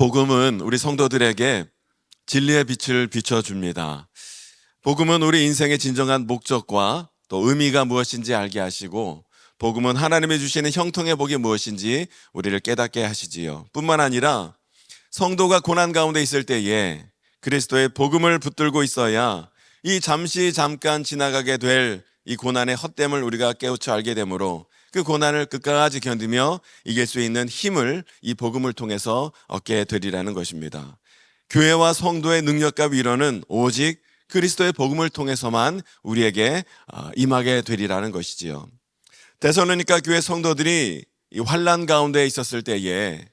복음은 우리 성도들에게 진리의 빛을 비춰줍니다. 복음은 우리 인생의 진정한 목적과 또 의미가 무엇인지 알게 하시고 복음은 하나님이 주시는 형통의 복이 무엇인지 우리를 깨닫게 하시지요. 뿐만 아니라 성도가 고난 가운데 있을 때에 그리스도의 복음을 붙들고 있어야 이 잠시 잠깐 지나가게 될 이 고난의 헛됨을 우리가 깨우쳐 알게 되므로 그 고난을 끝까지 견디며 이길 수 있는 힘을 이 복음을 통해서 얻게 되리라는 것입니다. 교회와 성도의 능력과 위로는 오직 그리스도의 복음을 통해서만 우리에게 어, 임하게 되리라는 것이지요. 데살로니가 교회 성도들이 이 환란 가운데 있었을 때에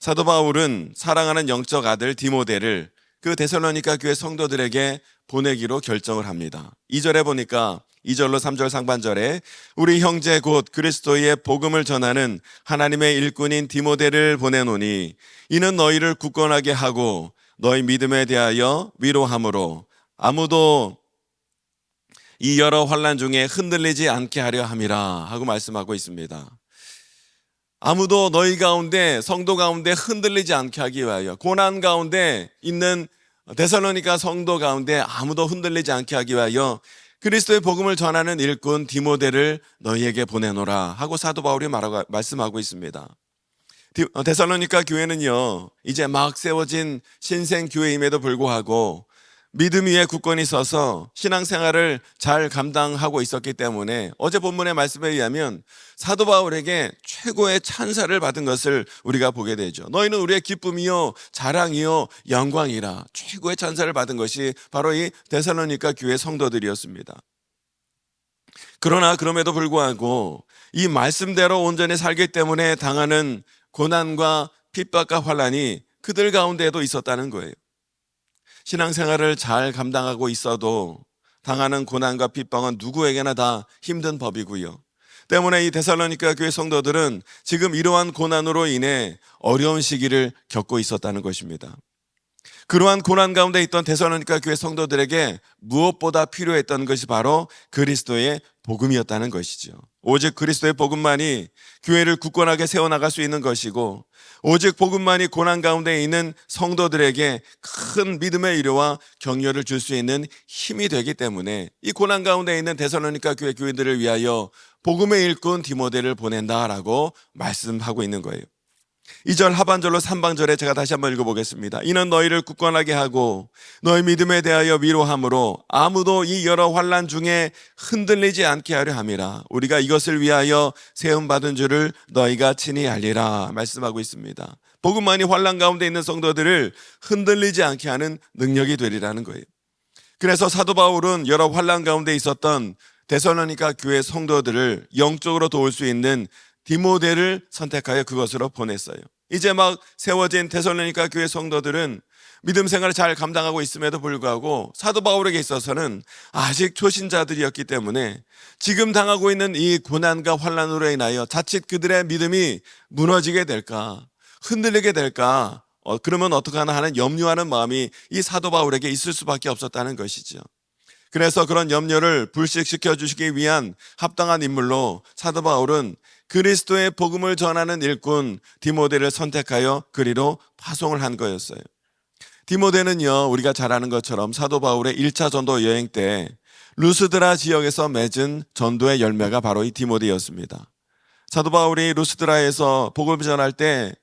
사도 바울은 사랑하는 영적 아들 디모데를 그 데살로니가 교회 성도들에게 보내기로 결정을 합니다. 2절에 보니까 2절로 3절 상반절에 우리 형제 곧 그리스도의 복음을 전하는 하나님의 일꾼인 디모데를 보내노니 이는 너희를 굳건하게 하고 너희 믿음에 대하여 위로함으로 아무도 이 여러 환란 중에 흔들리지 않게 하려 함이라 하고 말씀하고 있습니다. 아무도 너희 가운데 성도 가운데 흔들리지 않게 하기 위하여 고난 가운데 있는 데살로니가 성도 가운데 아무도 흔들리지 않게 하기 위하여 그리스도의 복음을 전하는 일꾼 디모데를 너희에게 보내노라 하고 사도 바울이 말하고 말씀하고 있습니다. 디- 어, 데살로니가 교회는요 이제 막 세워진 신생 교회임에도 불구하고 믿음 위에 굳건히 서서 신앙생활을 잘 감당하고 있었기 때문에 어제 본문의 말씀에 의하면 사도 바울에게 최고의 찬사를 받은 것을 우리가 보게 되죠. 너희는 우리의 기쁨이요 자랑이요 영광이라 최고의 찬사를 받은 것이 바로 이 데살로니가 교회 성도들이었습니다. 그러나 그럼에도 불구하고 이 말씀대로 온전히 살기 때문에 당하는 고난과 핍박과 환란이 그들 가운데에도 있었다는 거예요. 신앙생활을 잘 감당하고 있어도 당하는 고난과 핍박은 누구에게나 다 힘든 법이고요. 때문에 이 데살로니가 교회 성도들은 지금 이러한 고난으로 인해 어려운 시기를 겪고 있었다는 것입니다. 그러한 고난 가운데 있던 데살로니가 교회 성도들에게 무엇보다 필요했던 것이 바로 그리스도의 복음이었다는 것이죠. 오직 그리스도의 복음만이 교회를 굳건하게 세워나갈 수 있는 것이고 오직 복음만이 고난 가운데 있는 성도들에게 큰 믿음의 위로와 격려를 줄 수 있는 힘이 되기 때문에 이 고난 가운데 있는 데살로니가 교회 교인들을 위하여 복음의 일꾼 디모데를 보낸다라고 말씀하고 있는 거예요. 2절 하반절로 3반절에 제가 다시 한번 읽어보겠습니다. 이는 너희를 굳건하게 하고 너희 믿음에 대하여 위로함으로 아무도 이 여러 환란 중에 흔들리지 않게 하려 함이라. 우리가 이것을 위하여 세움 받은 줄을 너희가 친히 알리라 말씀하고 있습니다. 복음만이 환란 가운데 있는 성도들을 흔들리지 않게 하는 능력이 되리라는 거예요. 그래서 사도 바울은 여러 환란 가운데 있었던 데살로니가 교회 성도들을 영적으로 도울 수 있는 디모데를 선택하여 그것으로 보냈어요. 이제 막 세워진 데살로니가 교회 성도들은 믿음 생활을 잘 감당하고 있음에도 불구하고 사도 바울에게 있어서는 아직 초신자들이었기 때문에 지금 당하고 있는 이 고난과 환란으로 인하여 자칫 그들의 믿음이 무너지게 될까, 흔들리게 될까, 어, 그러면 어떡하나 하는 염려하는 마음이 이 사도 바울에게 있을 수밖에 없었다는 것이죠. 그래서 그런 염려를 불식시켜 주시기 위한 합당한 인물로 사도 바울은 그리스도의 복음을 전하는 일꾼 디모데를 선택하여 그리로 파송을 한 거였어요. 디모데는요, 우리가 잘 아는 것처럼 사도 바울의 1차 전도 여행 때 루스드라 지역에서 맺은 전도의 열매가 바로 이 디모데였습니다. 사도 바울이 루스드라에서 복음을 전할 때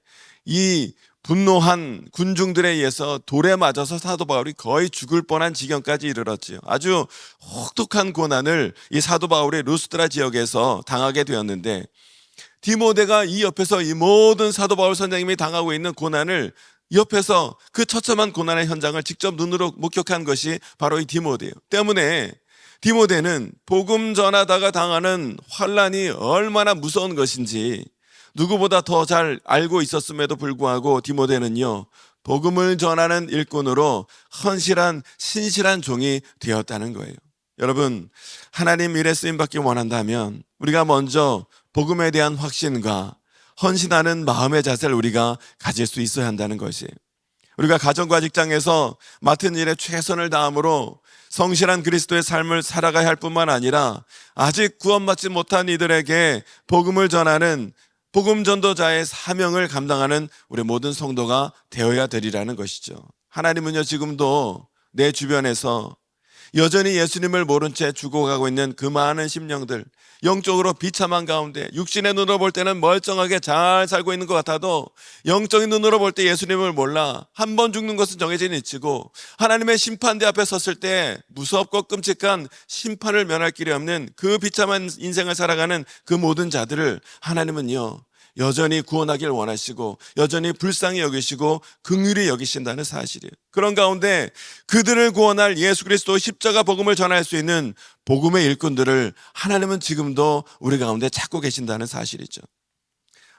이 분노한 군중들에 의해서 돌에 맞아서 사도 바울이 거의 죽을 뻔한 지경까지 이르렀지요. 아주 혹독한 고난을 이 사도 바울의 루스드라 지역에서 당하게 되었는데 디모데가 이 옆에서 이 모든 사도 바울 선생님이 당하고 있는 고난을 옆에서 그 처참한 고난의 현장을 직접 눈으로 목격한 것이 바로 이 디모데예요. 때문에 디모데는 복음 전하다가 당하는 환란이 얼마나 무서운 것인지 누구보다 더 잘 알고 있었음에도 불구하고 디모데는요. 복음을 전하는 일꾼으로 헌실한 신실한 종이 되었다는 거예요. 여러분, 하나님 일에 쓰임 받기 원한다면 우리가 먼저 복음에 대한 확신과 헌신하는 마음의 자세를 우리가 가질 수 있어야 한다는 것이에요. 우리가 가정과 직장에서 맡은 일에 최선을 다함으로 성실한 그리스도의 삶을 살아가야 할 뿐만 아니라 아직 구원받지 못한 이들에게 복음을 전하는 복음 전도자의 사명을 감당하는 우리 모든 성도가 되어야 되리라는 것이죠. 하나님은요, 지금도 내 주변에서 여전히 예수님을 모른 채 죽어가고 있는 그 많은 심령들, 영적으로 비참한 가운데 육신의 눈으로 볼 때는 멀쩡하게 잘 살고 있는 것 같아도 영적인 눈으로 볼 때 예수님을 몰라 한 번 죽는 것은 정해진 이치고 하나님의 심판대 앞에 섰을 때 무섭고 끔찍한 심판을 면할 길이 없는 그 비참한 인생을 살아가는 그 모든 자들을 하나님은요 여전히 구원하길 원하시고 여전히 불쌍히 여기시고 긍휼히 여기신다는 사실이에요. 그런 가운데 그들을 구원할 예수 그리스도 십자가 복음을 전할 수 있는 복음의 일꾼들을 하나님은 지금도 우리 가운데 찾고 계신다는 사실이죠.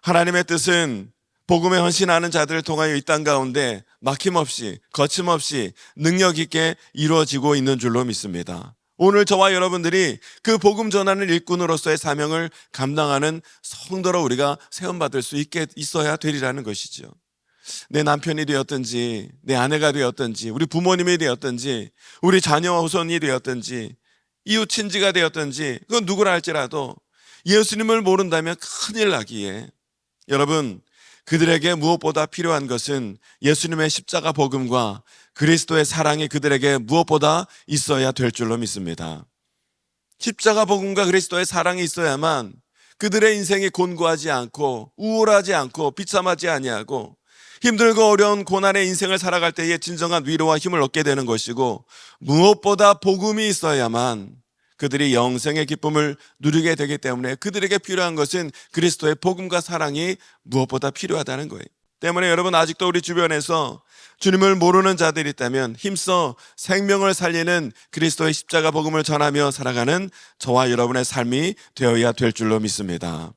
하나님의 뜻은 복음에 헌신하는 자들을 통하여 이 땅 가운데 막힘없이 거침없이 능력 있게 이루어지고 있는 줄로 믿습니다. 오늘 저와 여러분들이 그 복음 전하는 일꾼으로서의 사명을 감당하는 성도로 우리가 세움받을 수 있게 있어야 되리라는 것이죠. 내 남편이 되었든지, 내 아내가 되었든지, 우리 부모님이 되었든지, 우리 자녀와 후손이 되었든지, 이웃 친지가 되었든지, 그건 누구라 할지라도 예수님을 모른다면 큰일 나기에 여러분, 그들에게 무엇보다 필요한 것은 예수님의 십자가 복음과 그리스도의 사랑이 그들에게 무엇보다 있어야 될 줄로 믿습니다. 십자가 복음과 그리스도의 사랑이 있어야만 그들의 인생이 곤고하지 않고 우울하지 않고 비참하지 아니하고 힘들고 어려운 고난의 인생을 살아갈 때에 진정한 위로와 힘을 얻게 되는 것이고 무엇보다 복음이 있어야만 그들이 영생의 기쁨을 누리게 되기 때문에 그들에게 필요한 것은 그리스도의 복음과 사랑이 무엇보다 필요하다는 거예요. 때문에 여러분 아직도 우리 주변에서 주님을 모르는 자들이 있다면 힘써 생명을 살리는 그리스도의 십자가 복음을 전하며 살아가는 저와 여러분의 삶이 되어야 될 줄로 믿습니다.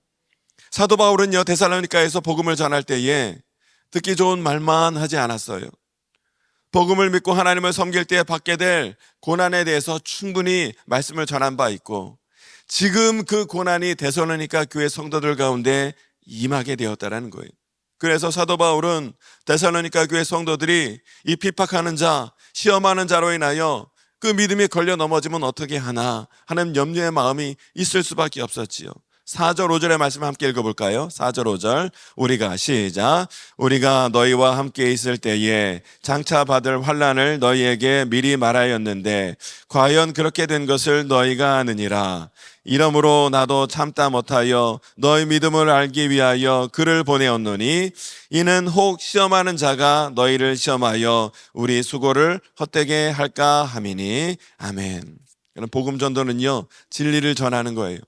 사도 바울은요 데살로니카에서 복음을 전할 때에 듣기 좋은 말만 하지 않았어요. 복음을 믿고 하나님을 섬길 때 받게 될 고난에 대해서 충분히 말씀을 전한 바 있고 지금 그 고난이 데살로니카 교회 성도들 가운데 임하게 되었다라는 거예요. 그래서 사도 바울은 데살로니카 교회 성도들이 이 핍박하는 자, 시험하는 자로 인하여 그 믿음이 걸려 넘어지면 어떻게 하나 하는 염려의 마음이 있을 수밖에 없었지요. 4절 5절의 말씀 함께 읽어볼까요? 4절 5절 우리가 시작 우리가 너희와 함께 있을 때에 장차 받을 환란을 너희에게 미리 말하였는데 과연 그렇게 된 것을 너희가 아느니라 이러므로 나도 참다 못하여 너희 믿음을 알기 위하여 그를 보내었노니 이는 혹 시험하는 자가 너희를 시험하여 우리 수고를 헛되게 할까 함이니 아멘. 복음 전도는요 진리를 전하는 거예요.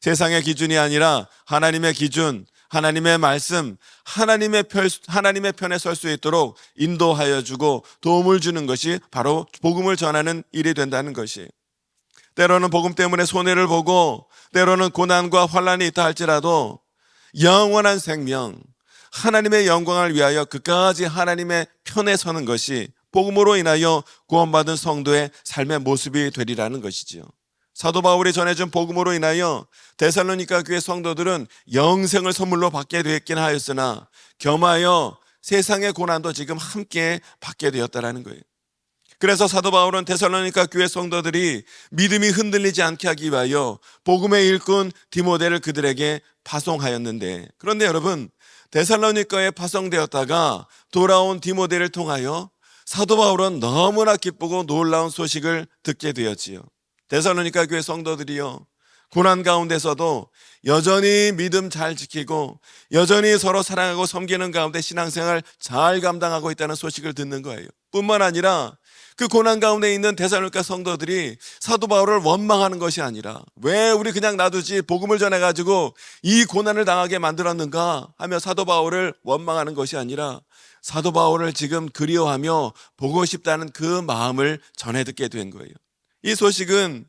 세상의 기준이 아니라 하나님의 기준, 하나님의 말씀, 하나님의 편, 하나님의 편에 설 수 있도록 인도하여 주고 도움을 주는 것이 바로 복음을 전하는 일이 된다는 것이. 때로는 복음 때문에 손해를 보고 때로는 고난과 환란이 있다 할지라도 영원한 생명, 하나님의 영광을 위하여 그까지 하나님의 편에 서는 것이 복음으로 인하여 구원받은 성도의 삶의 모습이 되리라는 것이지요. 사도 바울이 전해준 복음으로 인하여 데살로니가 교회 성도들은 영생을 선물로 받게 되었긴 하였으나 겸하여 세상의 고난도 지금 함께 받게 되었다라는 거예요. 그래서 사도 바울은 데살로니가 교회 성도들이 믿음이 흔들리지 않게 하기 위하여 복음의 일꾼 디모데를 그들에게 파송하였는데 그런데 여러분 데살로니가에 파송되었다가 돌아온 디모데를 통하여 사도 바울은 너무나 기쁘고 놀라운 소식을 듣게 되었지요. 데살로니가 교회 성도들이요. 고난 가운데서도 여전히 믿음 잘 지키고 여전히 서로 사랑하고 섬기는 가운데 신앙생활 잘 감당하고 있다는 소식을 듣는 거예요. 뿐만 아니라 그 고난 가운데 있는 데살로니가 성도들이 사도 바울을 원망하는 것이 아니라 왜 우리 그냥 놔두지 복음을 전해 가지고 이 고난을 당하게 만들었는가 하며 사도 바울을 원망하는 것이 아니라 사도 바울을 지금 그리워하며 보고 싶다는 그 마음을 전해 듣게 된 거예요. 이 소식은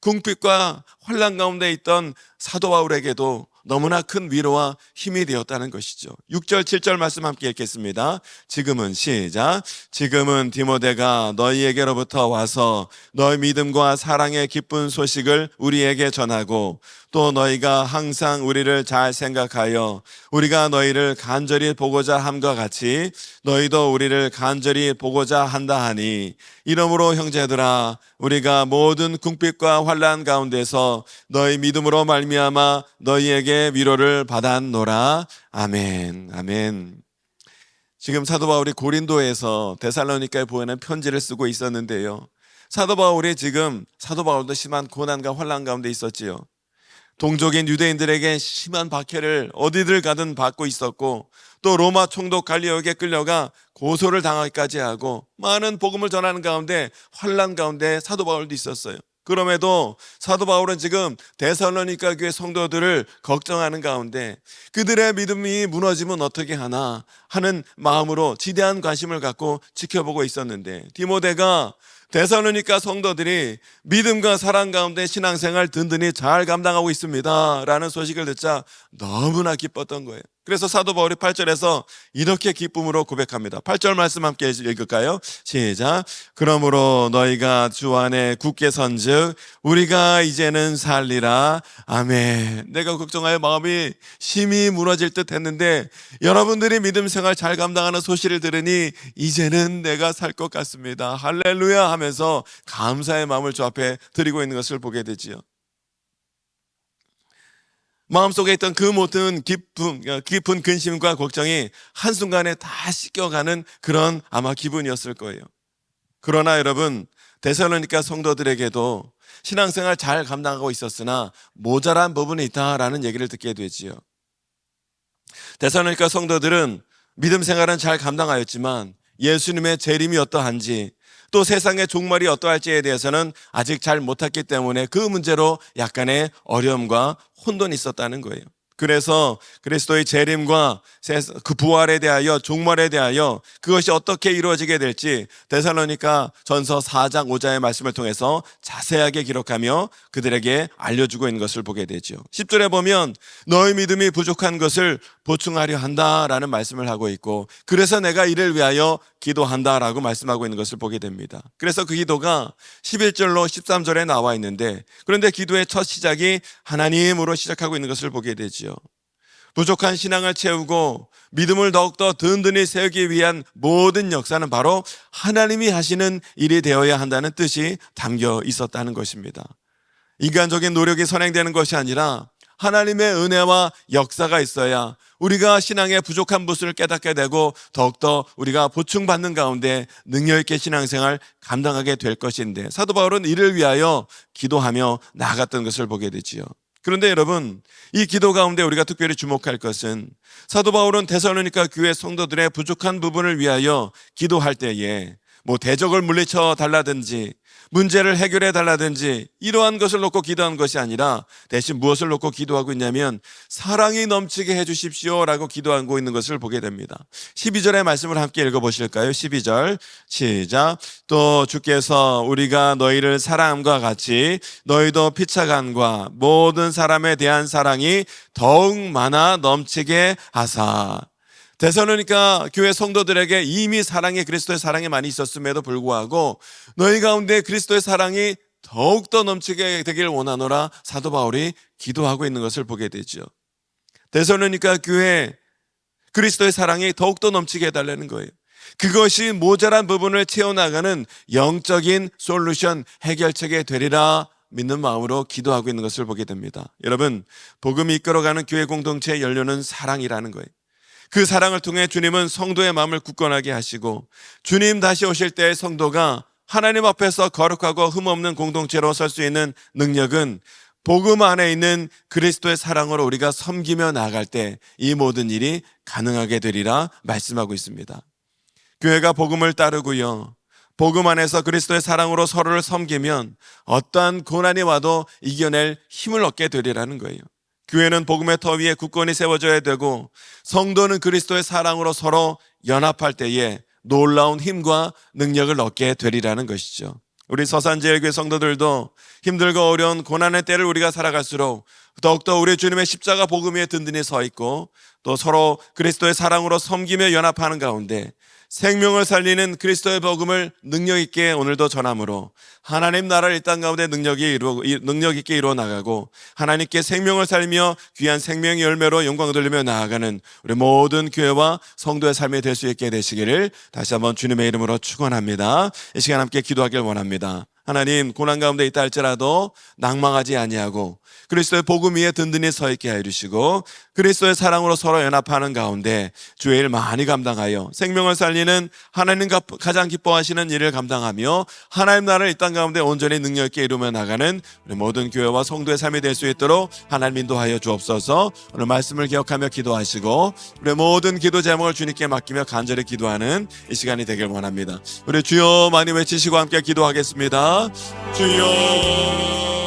궁핍과 환란 가운데 있던 사도 바울에게도 너무나 큰 위로와 힘이 되었다는 것이죠. 6절, 7절 말씀 함께 읽겠습니다. 지금은 시작. 지금은 디모데가 너희에게로부터 와서 너희 믿음과 사랑의 기쁜 소식을 우리에게 전하고 또 너희가 항상 우리를 잘 생각하여 우리가 너희를 간절히 보고자 함과 같이 너희도 우리를 간절히 보고자 한다 하니 이러므로 형제들아 우리가 모든 궁핍과 환란 가운데서 너희 믿음으로 말미암아 너희에게 그들에게 위로를 받았노라. 아멘. 아멘. 지금 사도 바울이 고린도에서 데살로니카에 보내는 편지를 쓰고 있었는데요. 사도 바울이 지금 사도 바울도 심한 고난과 환란 가운데 있었지요. 동족인 유대인들에게 심한 박해를 어디들 가든 받고 있었고 또 로마 총독 갈리오에게 끌려가 고소를 당하기까지 하고 많은 복음을 전하는 가운데 환란 가운데 사도 바울도 있었어요. 그럼에도 사도 바울은 지금 데살로니가 교회 성도들을 걱정하는 가운데 그들의 믿음이 무너지면 어떻게 하나 하는 마음으로 지대한 관심을 갖고 지켜보고 있었는데 디모데가 데살로니가 성도들이 믿음과 사랑 가운데 신앙생활 든든히 잘 감당하고 있습니다. 라는 소식을 듣자 너무나 기뻤던 거예요. 그래서 사도 바울이 8절에서 이렇게 기쁨으로 고백합니다. 8절 말씀 함께 읽을까요? 시작. 그러므로 너희가 주 안에 굳게 선즉 우리가 이제는 살리라. 아멘. 내가 걱정하여 마음이 심히 무너질 듯 했는데 여러분들이 믿음 생활 잘 감당하는 소식을 들으니 이제는 내가 살 것 같습니다. 할렐루야 하면서 감사의 마음을 주 앞에 드리고 있는 것을 보게 되지요. 마음속에 있던 그 모든 깊은, 깊은 근심과 걱정이 한순간에 다 씻겨가는 그런 아마 기분이었을 거예요. 그러나 여러분, 데살로니가 성도들에게도 신앙생활 잘 감당하고 있었으나 모자란 부분이 있다라는 얘기를 듣게 되지요. 데살로니가 성도들은 믿음 생활은 잘 감당하였지만 예수님의 재림이 어떠한지 또 세상의 종말이 어떠할지에 대해서는 아직 잘 못했기 때문에 그 문제로 약간의 어려움과 혼돈이 있었다는 거예요. 그래서 그리스도의 재림과 그 부활에 대하여 종말에 대하여 그것이 어떻게 이루어지게 될지 데살로니가 전서 4장 5장의 말씀을 통해서 자세하게 기록하며 그들에게 알려주고 있는 것을 보게 되죠. 10절에 보면 너희 믿음이 부족한 것을 보충하려 한다라는 말씀을 하고 있고 그래서 내가 이를 위하여 기도한다라고 말씀하고 있는 것을 보게 됩니다. 그래서 그 기도가 11절로 13절에 나와 있는데 그런데 기도의 첫 시작이 하나님으로 시작하고 있는 것을 보게 되지요. 부족한 신앙을 채우고 믿음을 더욱더 든든히 세우기 위한 모든 역사는 바로 하나님이 하시는 일이 되어야 한다는 뜻이 담겨 있었다는 것입니다. 인간적인 노력이 선행되는 것이 아니라 하나님의 은혜와 역사가 있어야 우리가 신앙의 부족한 부분을 깨닫게 되고 더욱더 우리가 보충받는 가운데 능력 있게 신앙생활 감당하게 될 것인데 사도 바울은 이를 위하여 기도하며 나아갔던 것을 보게 되지요. 그런데 여러분, 이 기도 가운데 우리가 특별히 주목할 것은 사도 바울은 데살로니가 교회 성도들의 부족한 부분을 위하여 기도할 때에 뭐 대적을 물리쳐 달라든지 문제를 해결해 달라든지 이러한 것을 놓고 기도한 것이 아니라 대신 무엇을 놓고 기도하고 있냐면 사랑이 넘치게 해 주십시오라고 기도하고 있는 것을 보게 됩니다. 12절의 말씀을 함께 읽어 보실까요? 12절 시작. 또 주께서 우리가 너희를 사랑함과 같이 너희도 피차간과 모든 사람에 대한 사랑이 더욱 많아 넘치게 하사 데살로니가 교회 성도들에게 이미 사랑의 그리스도의 사랑이 많이 있었음에도 불구하고 너희 가운데 그리스도의 사랑이 더욱더 넘치게 되길 원하노라 사도 바울이 기도하고 있는 것을 보게 되죠. 데살로니가 교회 그리스도의 사랑이 더욱더 넘치게 해달라는 거예요. 그것이 모자란 부분을 채워나가는 영적인 솔루션 해결책이 되리라 믿는 마음으로 기도하고 있는 것을 보게 됩니다. 여러분, 복음이 이끌어가는 교회 공동체의 연료는 사랑이라는 거예요. 그 사랑을 통해 주님은 성도의 마음을 굳건하게 하시고 주님 다시 오실 때 성도가 하나님 앞에서 거룩하고 흠없는 공동체로 설 수 있는 능력은 복음 안에 있는 그리스도의 사랑으로 우리가 섬기며 나아갈 때 이 모든 일이 가능하게 되리라 말씀하고 있습니다. 교회가 복음을 따르고요. 복음 안에서 그리스도의 사랑으로 서로를 섬기면 어떠한 고난이 와도 이겨낼 힘을 얻게 되리라는 거예요. 교회는 복음의 터 위에 굳건히 세워져야 되고 성도는 그리스도의 사랑으로 서로 연합할 때에 놀라운 힘과 능력을 얻게 되리라는 것이죠. 우리 서산제일교회 성도들도 힘들고 어려운 고난의 때를 우리가 살아갈수록 더욱더 우리 주님의 십자가 복음 위에 든든히 서 있고 또 서로 그리스도의 사랑으로 섬기며 연합하는 가운데 생명을 살리는 그리스도의 복음을 능력 있게 오늘도 전함으로 하나님 나라를 이 땅 가운데 능력이 이루어, 능력 있게 이루어 나가고 하나님께 생명을 살며 귀한 생명의 열매로 영광을 돌리며 나아가는 우리 모든 교회와 성도의 삶이 될 수 있게 되시기를 다시 한번 주님의 이름으로 축원합니다. 이 시간 함께 기도하길 원합니다. 하나님 고난 가운데 있다 할지라도 낭망하지 아니하고 그리스도의 복음 위에 든든히 서 있게 하여 주시고 그리스도의 사랑으로 서로 연합하는 가운데 주의 일 많이 감당하여 생명을 살리는 하나님과 가장 기뻐하시는 일을 감당하며 하나님 나라를 이 땅 가운데 온전히 능력 있게 이루며 나가는 우리 모든 교회와 성도의 삶이 될 수 있도록 하나님 인도하여 주옵소서. 오늘 말씀을 기억하며 기도하시고 우리 모든 기도 제목을 주님께 맡기며 간절히 기도하는 이 시간이 되길 원합니다. 우리 주여 많이 외치시고 함께 기도하겠습니다 주여